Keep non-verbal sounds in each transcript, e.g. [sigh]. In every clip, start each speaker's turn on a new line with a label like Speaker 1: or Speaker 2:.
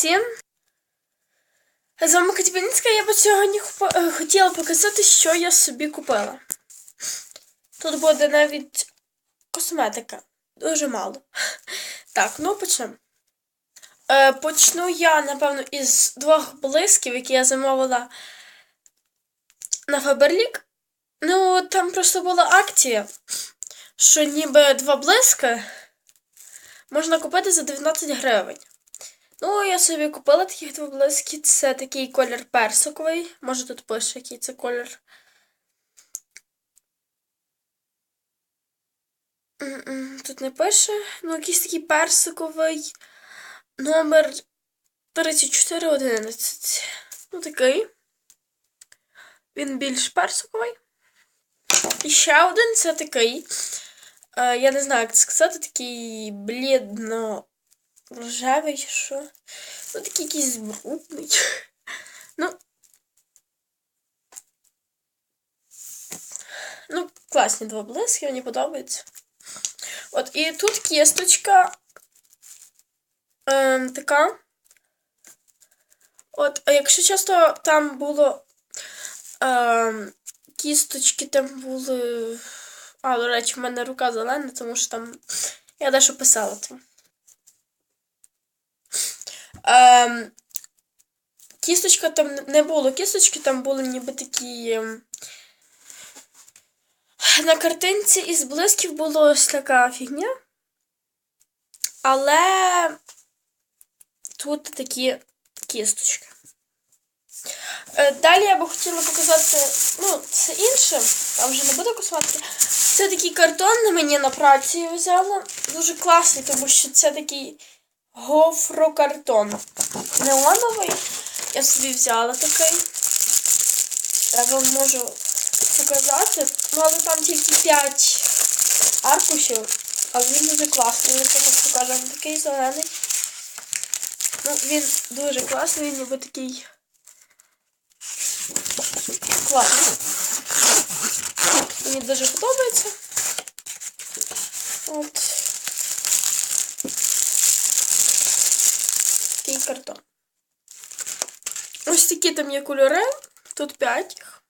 Speaker 1: всім! З вами Катібінська, я б сьогодні е, хотіла показати, що я собі купила. Тут буде навіть косметика. Дуже мало. Так, ну почнемо. Е, почну я, напевно, із двох блисків, які я замовила на Фаберлік. Ну, там просто була акція, що ніби два блиски можна купити за 19 гривень. Ну, я собі купила таких два блиски. Це такий колір персиковий. Може тут пише, який це колір. Тут не пише. Ну, якийсь такий персиковий. Номер 3411. Ну, такий. Він більш персиковий. І ще один це такий. Е, я не знаю, як це сказати, такий блідно рожевий, що. Ну, такий якийсь брудний. [laughs] Ну. Ну, класні два блиски, мені подобаються. От, і тут кісточка ем, така. От, а якщо часто там було ем, кісточки там були. А, до речі, в мене рука зелена, тому що там я дещо писала там. Ем, кісточка там не було. Кісточки там були ніби такі. ем, На картинці із блисків була ось така фігня. Але тут такі кісточки. Е, Далі я би хотіла показати, ну, це інше, там вже не буде косметики. Це такий картон на мені на праці взяла. Дуже класний, тому що це такий гофрокартон. Неоновий. Я собі взяла такий. Я вам можу показати. Ну, але там тільки 5 аркушів. Але він дуже класний. Він також покажу він такий зелений. Ну, він дуже класний, ніби такий. Класний. Мені дуже подобається. От. Такий картон. Ось такі там є кольори. Тут 5 їх.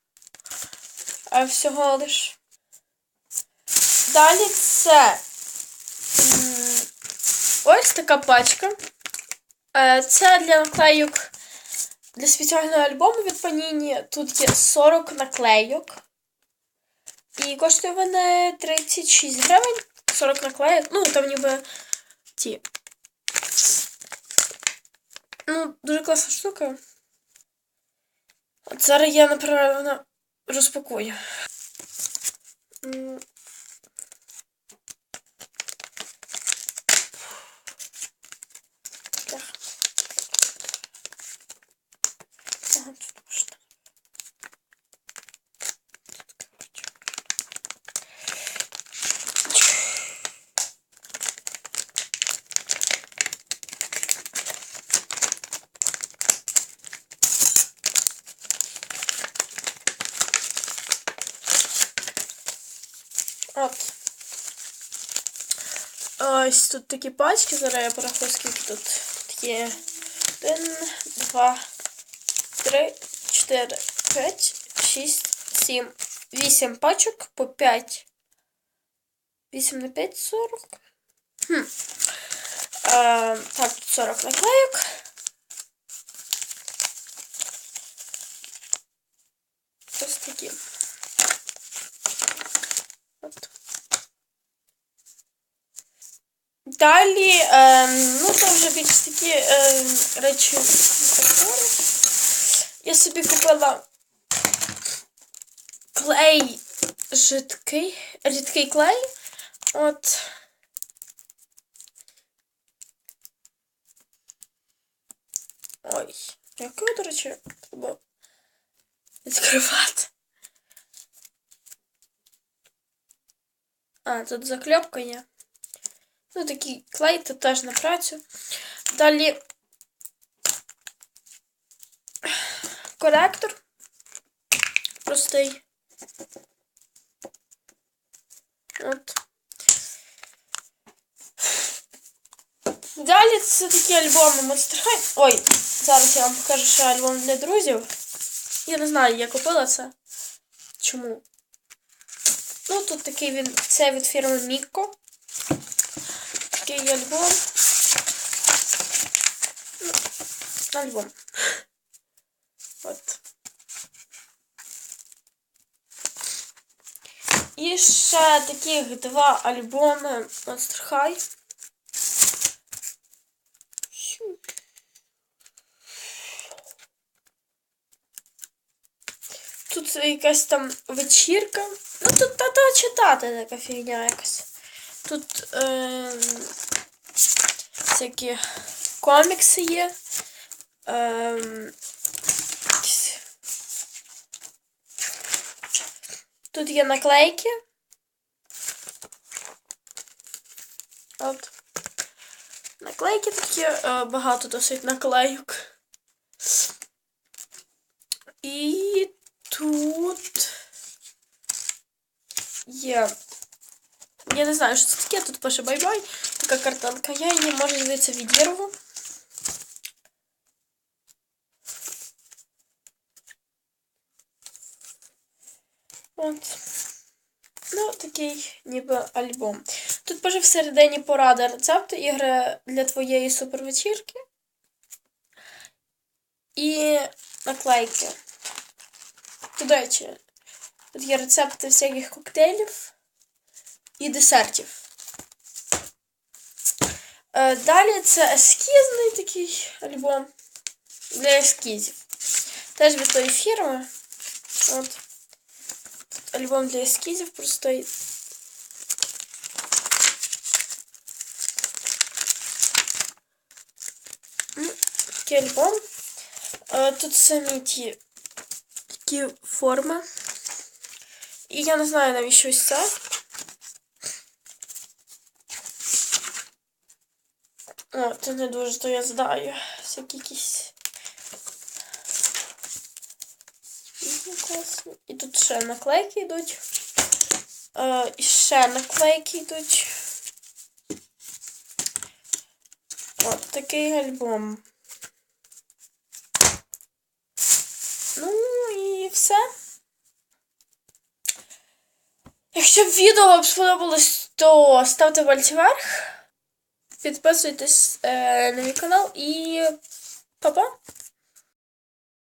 Speaker 1: А всього лиш. Далі це ось така пачка. Е, Це для наклейок для спеціального альбому від Panini. Тут є 40 наклейок. І коштує вони 36 гривень. 40 наклеїв. Ну, там ніби ті. Ну, дуже класна штука. От зараз я, напевно, розпакую. М. Так. Ага, тут можна. От. Ось тут такі пачки, зараз я порахую, скільки тут. Тут є один, два, три, чотири, п'ять, шість, сім, вісім пачок по п'ять. Вісім на п'ять, сорок. Хм. Е, так, тут 40 наклейок. Ось такі. Далі, е, ну це вже більш такі е, речі. Я собі купила клей жидкий, рідкий клей. От. Ой, який, до речі, треба відкривати. А, тут заклепка є. Ну, такий клей, тут теж на працю. Далі коректор. Простий. От. Далі це такі альбоми High. Ой, зараз я вам покажу, що альбом для друзів. Я не знаю, я купила це. Чому? Ну, тут такий він. Це від фірми Мікко. Такий альбом. Ну, альбом. От. І ще таких два альбоми Monster High. Тут якась там вечірка. Ну тут та читати така фігня якась. Тут е, всякі комікси є. Е, тут є наклейки. От. Наклейки такі, е, багато досить наклейок. І тут є. Я не знаю, що це таке, тут пише бай-бай. Така картинка. Я її може звідси відірву. От. Ну, такий ніби альбом. Тут пише всередині порада рецепти ігри для твоєї супервечірки. І наклейки. До речі, тут є рецепти всяких коктейлів і десертів. Е, Далі це ескізний такий альбом для ескізів. Теж від тої фірми. От. Тут альбом для ескізів простий. Такий альбом. Е, Тут самі ті такі форми. І я не знаю навіщо ось це. О, це не дуже, то я знаю. Всякі якісь. І тут ще наклейки йдуть. Е, і ще наклейки йдуть. От такий альбом. Ну і все. Якщо відео вам сподобалось, то ставте пальці вверх. Підписуйтесь е, на мій канал і па-па!